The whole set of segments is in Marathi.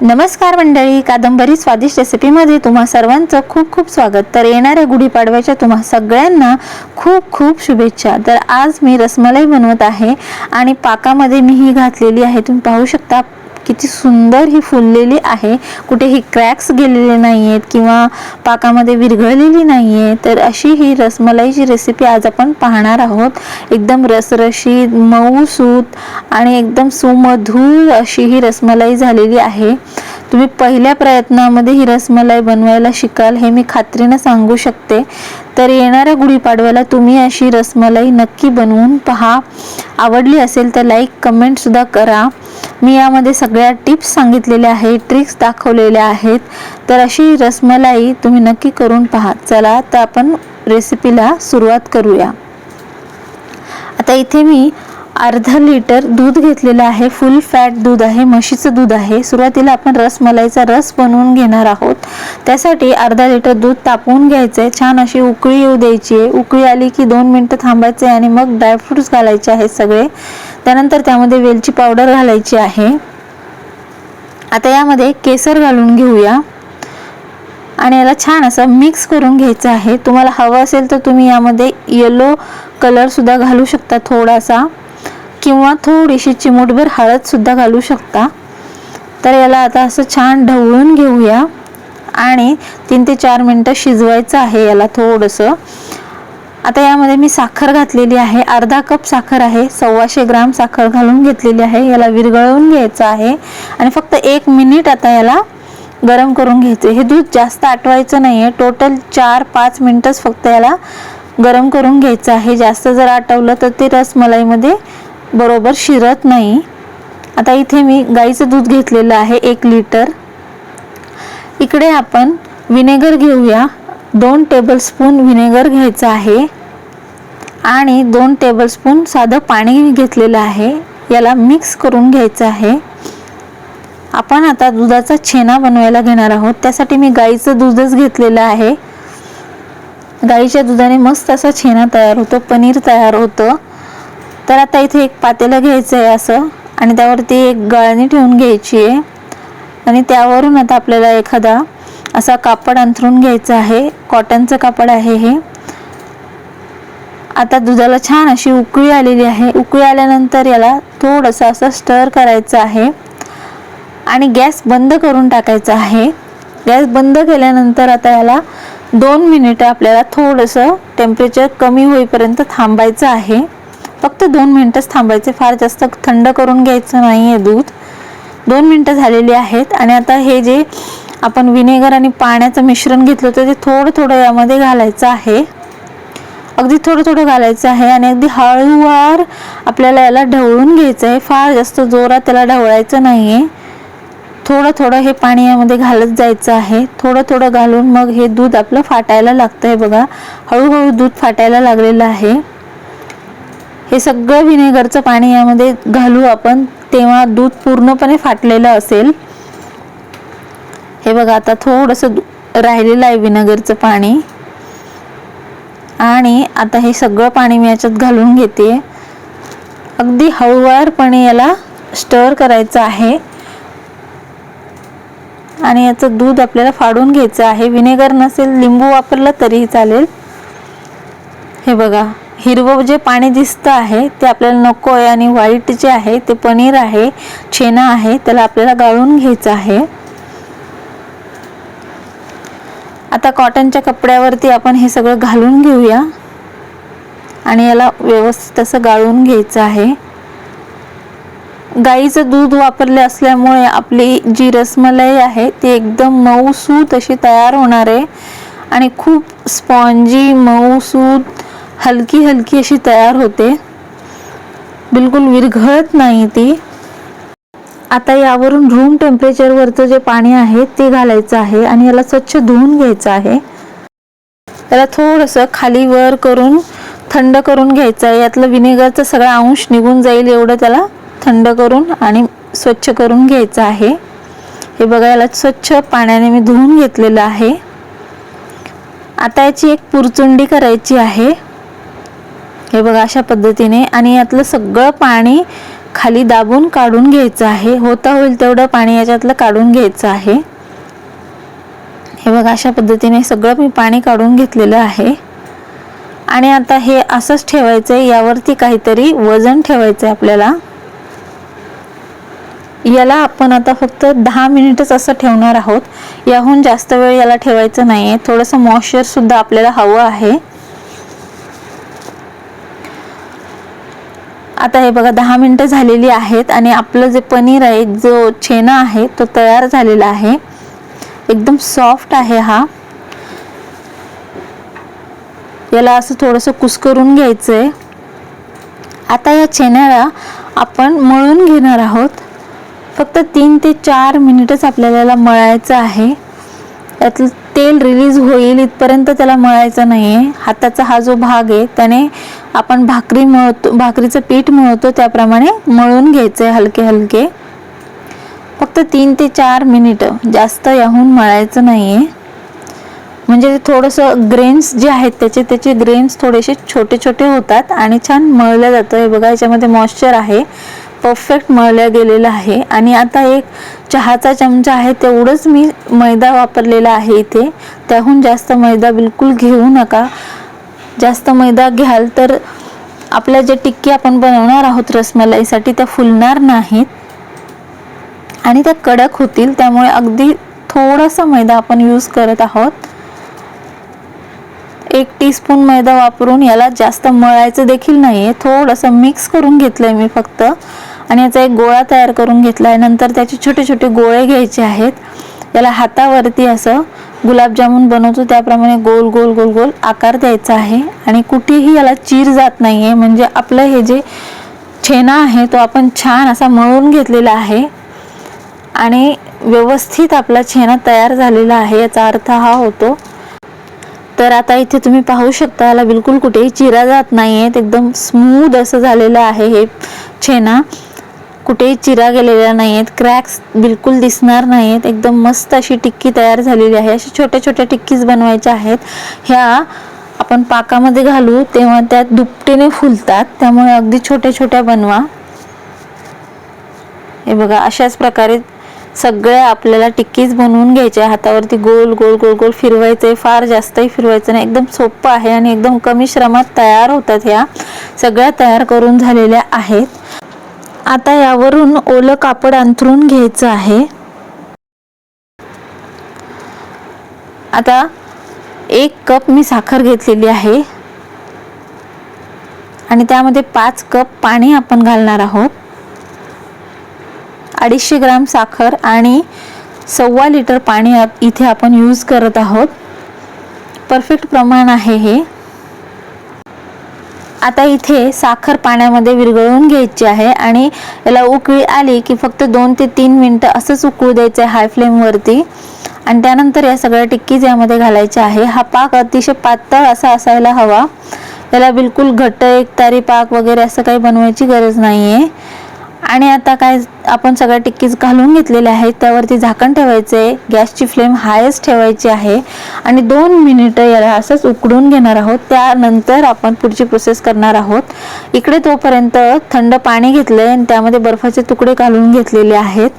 नमस्कार मंडळी कादंबरी स्वादिष्ट रेसिपीमध्ये तुम्हा सर्वांचं खूप खूप स्वागत. तर येणाऱ्या गुढीपाडव्याच्या तुम्हा सगळ्यांना खूप खूप शुभेच्छा. तर आज मी रसमलाई बनवत आहे आणि पाकामध्ये मी ही घातलेली आहे. तुम्ही पाहू शकता किती सुंदर ही फुललेली आहे. कुठेही क्रॅक्स गेलेले नाही आहेत किंवा पाकामध्ये विरघळलेली नाही आहे तर अशी ही रसमलाईची रेसिपी आज आपण पाहणार आहोत. एकदम रसरशीत मऊसूत आणि एकदम सुमधूर अशी ही रसमलाई झालेली आहे. तुम्ही पहिल्या प्रयत्नामध्ये ही रसमलाई बनवायला शिकाल हे मी खात्रीनं सांगू शकते. तर येणाऱ्या गुढीपाडव्याला तुम्ही अशी रसमलाई नक्की बनवून पहा. आवडली असेल तर लाईक कमेंटसुद्धा करा. मी यामध्ये सगळ्या टिप्स सांगितलेल्या आहेत ट्रिक्स दाखवलेल्या आहेत. तर अशी रसमलाई तुम्ही नक्की करून पहा. चला तर आपण रेसिपीला सुरुवात करूया. आता इथे मी अर्धा लिटर दूध घेतलेलं आहे. फुल फॅट दूध आहे म्हशीचं दूध आहे. सुरुवातीला आपण रसमलाईचा रस बनवून घेणार आहोत. त्यासाठी अर्धा लिटर दूध तापवून घ्यायचं आहे छान अशी उकळी येऊ द्यायची आहे. उकळी आली की दोन मिनटं थांबायचे आहे आणि मग ड्रायफ्रुट्स घालायचे आहेत सगळे. त्यानंतर त्यामध्ये वेलची पावडर घालायची आहे. आता यामध्ये केसर घालून घेऊया. आणि याला छान असं मिक्स करून घ्यायचं आहे. तुम्हाला हवं असेल तर तुम्ही यामध्ये येलो कलरसुद्धा घालू शकता थोडासा. किंवा थोडीशी चिमूटभर हळदसुद्धा घालू शकता. तर याला आता असं छान ढवळून घेऊया. आणि तीन ते चार मिनटं शिजवायचं आहे याला थोडंसं. आता यामध्ये मी साखर घातलेली आहे. अर्धा कप साखर आहे. सव्वाशे ग्राम साखर घालून घेतलेली आहे. याला विरघळवून घ्यायचं आहे. आणि फक्त एक मिनिट आता याला गरम करून घ्यायचं हे दूध जास्त आटवायचं नाही आहे टोटल चार पाच मिनटंच फक्त याला गरम करून घ्यायचं आहे. जास्त जर आटवलं तर ते रसमलाईमध्ये बरोबर शिरत नाही. आता इथे मी गाईचं दूध घेतलेलं आहे. एक लिटर. इकडे आपण विनेगर घेऊया. दोन टेबलस्पून विनेगर घ्यायचं आहे. आणि दोन टेबलस्पून साधं पाणी घेतलेलं आहे. याला मिक्स करून घ्यायचं आहे. आपण आता दुधाचा छेना बनवायला घेणार आहोत. त्यासाठी मी गाईचं दूधच घेतलेलं आहे. गाईच्या दुधाने मस्त असा छेना तयार होतो पनीर तयार होतं. तर आता इथे एक पातेलं घ्यायचं आहे असं आणि त्यावरती एक गळणी ठेवून घ्यायची आहे. आणि त्यावरून आता आपल्याला एखादा असा कापड अंथरून घ्यायचं आहे. कॉटनचं कापड आहे हे. आता दुधाला छान अशी उकळी आलेली आहे. उकळी आल्यानंतर याला थोडंसं असं स्टर करायचं आहे. आणि गॅस बंद करून टाकायचा आहे. गॅस बंद केल्यानंतर आता याला दोन मिनिटं आपल्याला थोडंसं टेम्परेचर कमी होईपर्यंत थांबायचं आहे. फक्त दोन मिनटंच थांबायचे. फार जास्त थंड करून घ्यायचं नाही आहे दूध. दोन मिनटं झालेली आहेत. आणि आता हे जे आपण विनेगर आणि पाण्याचं मिश्रण घेतलं होतं ते थोडं थोडं यामध्ये घालायचं आहे. अगदी थोडं थोडं घालायचं आहे आणि अगदी हळूवार आपल्याला याला ढवळून घ्यायचं आहे. फार जास्त जोरात त्याला ढवळायचं नाही आहे थोडं थोडं हे पाणी यामध्ये घालत जायचं आहे. थोडं थोडं घालून मग हे दूध आपलं फाटायला लागतं आहे बघा. हळूहळू दूध फाटायला लागलेलं आहे. हे सगळं व्हिनेगरचं पाणी यामध्ये घालू आपण तेव्हा दूध पूर्णपणे फाटलेलं असेल. हे बघा आता थोडंसं राहिलेलं आहे विनेगरचं पाणी. आणि आता हे सगळं पाणी मी याच्यात घालून घेते. अगदी हळूवारपणे याला स्टर करायचं आहे. आणि याचं दूध आपल्याला फाडून घ्यायचं आहे. विनेगर नसेल लिंबू वापरलं तरीही चालेल. हे बघा हिरवं जे पाणी दिसतं आहे ते आपल्याला नको आहे. आणि व्हाईट जे आहे ते पनीर आहे छेना आहे त्याला आपल्याला गाळून घ्यायचं आहे. आता कॉटनच्या कपड्यावरती आपण हे सगळं घालून घेऊया. आणि याला व्यवस्थित असं गाळून घ्यायचं आहे. गाईचं दूध वापरले असल्यामुळे आपली जी रसमलाई आहे ती एकदम मऊसूत अशी तयार होणार आहे. आणि खूप स्पॉन्जी मऊसूत हलकी हलकी अशी तयार होते. बिलकुल विरघळत नाही ती. आता यावरून रूम टेम्परेचरवरचं जे पाणी आहे ते घालायचं आहे आणि याला स्वच्छ धुवून घ्यायचं आहे. त्याला थोडंसं खाली वर करून थंड करून घ्यायचं आहे. यातलं विनेगरचा सगळा अंश निघून जाईल एवढं त्याला थंड करून आणि स्वच्छ करून घ्यायचं आहे. हे बघा याला स्वच्छ पाण्याने मी धुवून घेतलेलं आहे. आता याची एक पुरचुंडी करायची आहे. हे बघा अशा पद्धतीने. आणि यातलं सगळं पाणी खाली दाबून काढून घ्यायचं आहे. होता होईल तेवढं पाणी याच्यातलं काढून घ्यायचं आहे. हे बघा अशा पद्धतीने सगळं मी पाणी काढून घेतलेलं आहे. आणि आता हे असंच ठेवायचं आहे यावरती काहीतरी वजन ठेवायचं आहे आपल्याला. याला आपण आता फक्त दहा मिनिटच असं ठेवणार आहोत. याहून जास्त वेळ याला ठेवायचं नाही आहे थोडंसं मॉइश्चर सुद्धा आपल्याला हवं आहे. आता हे बघा दहा मिनटं झालेली आहेत आणि आपलं जे पनीर आहे जो छेना आहे तो तयार झालेला आहे. एकदम सॉफ्ट आहे हा. याला असं थोडंसं कुस्करून घ्यायचं आहे आता या छेन्याला आपण मळून घेणार आहोत. फक्त तीन ते चार मिनिटच आपल्याला मळायचं आहे. त्यातलं तेल रिलीज होईल इथपर्यंत त्याला मळायचं नाही आहे हाताचा हा जो भाग आहे त्याने आपण भाकरी मळतो भाकरीचं पीठ मळतो त्याप्रमाणे मळून घ्यायचं आहे हलके हलके. फक्त तीन ते चार मिनिटं. जास्त याहून मळायचं नाही आहे म्हणजे थोडंसं ग्रेन्स जे आहेत त्याचे त्याचे ग्रेन्स थोडेसे छोटे छोटे होतात आणि छान मळलं जातं. हे बघा याच्यामध्ये मॉइश्चर आहे. परफेक्ट मळल्या गेलेलं आहे. आणि आता एक चहाचा चमचा आहे. तेवढंच मी मैदा वापरलेला आहे इथे. त्याहून जास्त मैदा बिलकुल घेऊ नका. जास्त मैदा घ्याल तर आपल्या जे टिक्की आपण बनवणार आहोत रसमलाईसाठी त्या फुलणार नाहीत. आणि त्या कडक होतील त्यामुळे अगदी थोडासा मैदा आपण यूज करत आहोत. एक टीस्पून मैदा वापरून याला जास्त मळायचं देखील नाही आहे थोडंसं मिक्स करून घेतलं आहे मी फक्त. आणि याचा एक गोळा तयार करून घेतला आहे नंतर त्याचे छोटे छोटे गोळे घ्यायचे आहेत. याला हातावरती असं गुलाबजामुन बनवतो त्याप्रमाणे गोल गोल गोल गोल आकार द्यायचा आहे. आणि कुठेही याला चीर जात नाही आहे म्हणजे आपलं हे जे छेना आहे तो आपण छान असा मळून घेतलेला आहे. आणि व्यवस्थित आपला छेना तयार झालेला आहे याचा अर्थ हा होतो. तर आता इथे तुम्ही पाहू शकता याला बिलकुल कुठेही चिरा जात नाही आहे एकदम स्मूद असं झालेलं आहे हे छेना. कुठेही चिरा गेलेल्या नाही आहेत क्रॅक्स बिलकुल दिसणार नाही आहेत एकदम मस्त अशी टिक्की तयार झालेली आहे. अशी छोट्या छोट्या टिक्कीज बनवायच्या आहेत. ह्या आपण पाकामध्ये घालू तेव्हा त्या दुपटीने फुलतात. त्यामुळे अगदी छोट्या छोट्या बनवा. हे बघा अशाच प्रकारे सगळ्या आपल्याला टिक्कीज बनवून घ्यायच्या हातावरती गोल गोल गोल गोल फिरवायचं फार जास्तही फिरवायचं नाही. एकदम सोपं आहे आणि एकदम कमी श्रमात तयार होतात ह्या. सगळ्या तयार करून झालेल्या आहेत. आता यावरून ओलं कापड अंथरून घ्यायचं आहे. आता एक कप मी साखर घेतलेली आहे. आणि त्यामध्ये पाच कप पाणी आपण घालणार आहोत. अडीचशे ग्राम साखर आणि सव्वा लिटर पाणी इथे आपण यूज करत आहोत. परफेक्ट प्रमाण आहे हे. आता इथे साखर पाण्यामध्ये विरघळून घ्यायची आहे आणि याला उकळी आली की फक्त दोन ते तीन मिनटं असंच उकळू द्यायचं आहे हाय फ्लेमवरती आणि त्यानंतर या सगळ्या टिक्कीज यामध्ये घालायच्या आहे. हा पाक अतिशय पातळ असा असायला हवा. याला बिलकुल घट्ट एकतारी पाक वगैरे असं काही बनवायची गरज नाही आहे आणि आता काय आपण सगळ्या टिक्कीज घालून घेतलेल्या आहेत. त्यावरती झाकण ठेवायचं आहे गॅसची फ्लेम हायच ठेवायची आहे. आणि दोन मिनिटं याला असंच उकडून घेणार आहोत. त्यानंतर आपण पुढची प्रोसेस करणार आहोत. इकडे तोपर्यंत थंड पाणी घेतलं आहे आणि त्यामध्ये बर्फाचे तुकडे घालून घेतलेले आहेत.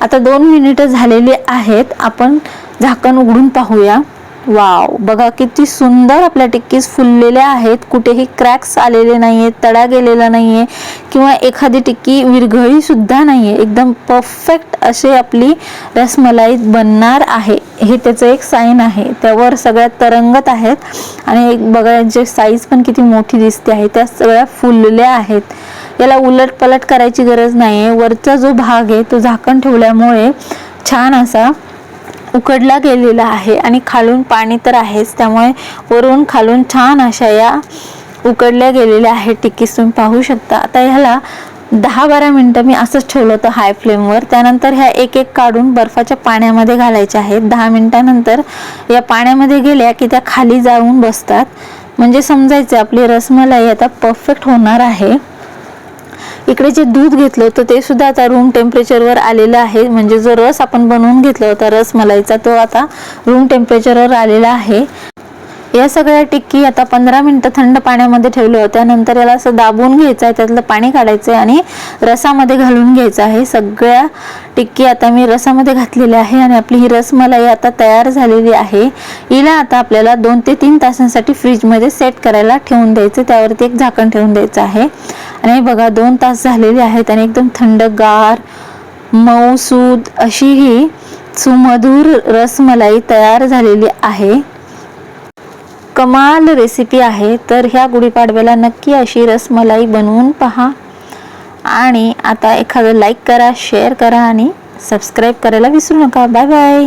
आता दोन मिनिटं झालेली आहेत. आपण झाकण उघडून पाहूया. वाव. बघा किती सुंदर आपल्या टिक्कीज फुललेल्या आहेत. कुठेही क्रॅक्स आलेले नाही आहेत तडा गेलेला नाही आहे किंवा एखादी टिक्की विरघळी सुद्धा नाही आहे एकदम परफेक्ट असे आपली रसमलाई बनणार आहे. हे त्याचं एक साईन आहे. त्यावर सगळ्या तरंगत आहेत आणि एक बघा जे साईज पण किती मोठी दिसते आहे. त्या सगळ्या फुललेल्या आहेत. याला उलट पलट करायची गरज नाही आहे वरचा जो भाग आहे तो झाकण ठेवल्यामुळे छान असा उकडला गेलेला आहे आणि खालून पाणी तर आहेच त्यामुळे वरून खालून छान अशा या उकडल्या गेलेल्या आहेत. टिक्कीस तुम्ही पाहू शकता. आता ह्याला दहा बारा मिनटं मी असंच ठेवलं होतं हाय फ्लेमवर त्यानंतर ह्या एक एक काढून बर्फाच्या पाण्यामध्ये घालायच्या आहेत. दहा मिनटानंतर या पाण्यामध्ये गेल्या की त्या खाली जाऊन बसतात. म्हणजे समजायचं आपली रसमलाई आता परफेक्ट होणार आहे. इकडे जे दूध घेतलं होतं ते सुद्धा आता रूम टेम्परेचरवर आलेलं आहे. म्हणजे जो रस आपण बनवून घेतला होता रस मलाईचा तो आता रूम टेम्परेचरवर आलेला आहे. या सगळ्या टिक्की आता पंधरा मिनटं थंड पाण्यामध्ये ठेवल्या होत्या. नंतर याला असं दाबून घ्यायचं आहे त्यातलं पाणी काढायचं आहे आणि रसामध्ये घालून घ्यायचं आहे. सगळ्या टिक्की आता मी रसामध्ये घातलेली आहे आणि आपली ही रसमलाई आता तयार झालेली आहे. हिला आता आपल्याला दोन ते तीन तासांसाठी फ्रीजमध्ये सेट करायला ठेवून द्यायचं त्यावरती एक झाकण ठेवून द्यायचं आहे. आणि बघा दोन तास झालेले आहेत आणि एकदम थंडगार मऊसूद अशी ही सुमधुर रसमलाई तयार झालेली आहे. कमाल रेसिपी आहे. तर ह्या गुढीपाडव्याला नक्की अशी रसमलाई बनवून पहा. आणि आता एखादं लाईक करा शेअर करा आणि सबस्क्राईब करायला विसरू नका. Bye bye